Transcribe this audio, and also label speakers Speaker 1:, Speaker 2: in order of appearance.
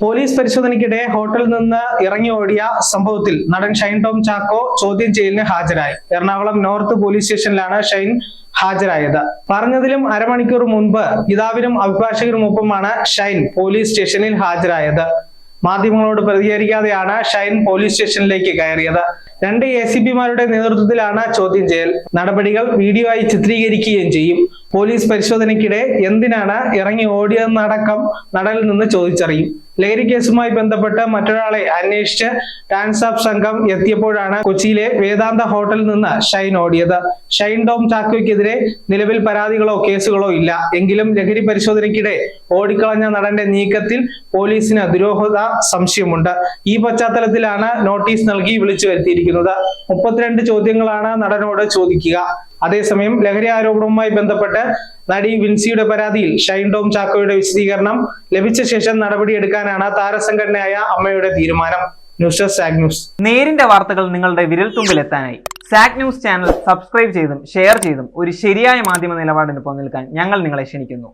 Speaker 1: Police പരിശോധനയ്ക്കിടെ ഹോട്ടലിൽ നിന്ന് ഇറങ്ങി ഓടിയ സംഭവത്തിൽ നടൻ ഷൈൻ ടോം ചാക്കോ ചോദ്യം ചെയ്യലിന് ഹാജരായി. എറണാകുളം നോർത്ത് പോലീസ് സ്റ്റേഷനിലാണ് ഷൈൻ ഹാജരായത്. പറഞ്ഞതിലും അരമണിക്കൂർ മുൻപ് പിതാവിനും അഭിഭാഷകരുമൊപ്പമാണ് ഷൈൻ പോലീസ് സ്റ്റേഷനിൽ ഹാജരായത്. മാധ്യമങ്ങളോട് പ്രതികരിക്കാതെയാണ് ഷൈൻ പോലീസ് സ്റ്റേഷനിലേക്ക് കയറിയത്. രണ്ട് എ സി പിമാരുടെ നേതൃത്വത്തിലാണ് ചോദ്യം ചെയ്യൽ. നടപടികൾ വീഡിയോ ആയി ചിത്രീകരിക്കുകയും ചെയ്യും. പോലീസ് പരിശോധനയ്ക്കിടെ എന്തിനാണ് ഇറങ്ങി ഓടിയതെന്നടക്കം നടനിൽ നിന്ന് ചോദിച്ചറിയും. ലഹരി കേസുമായി ബന്ധപ്പെട്ട് മറ്റൊരാളെ അന്വേഷിച്ച് ടാൻസാപ്പ് സംഘം എത്തിയപ്പോഴാണ് കൊച്ചിയിലെ വേദാന്ത ഹോട്ടലിൽ നിന്ന് ഷൈൻ ഓടിയത്. ഷൈൻ ടോം ചാക്കോയ്ക്കെതിരെ നിലവിൽ പരാതികളോ കേസുകളോ ഇല്ല. എങ്കിലും ലഹരി പരിശോധനയ്ക്കിടെ ഓടിക്കളഞ്ഞ നടന്റെ നീക്കത്തിൽ പോലീസിന് ദുരൂഹത സംശയമുണ്ട്. ഈ പശ്ചാത്തലത്തിലാണ് നോട്ടീസ് നൽകി വിളിച്ചു വരുത്തിയിരിക്കുന്നത്. മുപ്പത്തിരണ്ട് ചോദ്യങ്ങളാണ് നടനോട് ചോദിക്കുക. അതേസമയം ലഹരി ആരോപണവുമായി ബന്ധപ്പെട്ട് നടി വിൻസിയുടെ പരാതിയിൽ ഷൈൻ ടോം ചാക്കോയുടെ വിശദീകരണം ലഭിച്ച ശേഷം നടപടിയെടുക്കാനാണ് താരസംഘടനയായ അമ്മയുടെ തീരുമാനം. News desk Saag news.
Speaker 2: നേരിന്റെ വാർത്തകൾ നിങ്ങളുടെ വിരൽത്തുമ്പിൽ എത്താനായി. സാഗ് ന്യൂസ് ചാനൽ സബ്സ്ക്രൈബ് ചെയ്തും ഷെയർ ചെയ്തും ഒരു ശരിയായ മാധ്യമ നിലപാടിന് പോകാൻ ഞങ്ങൾ നിങ്ങളെ ക്ഷണിക്കുന്നു.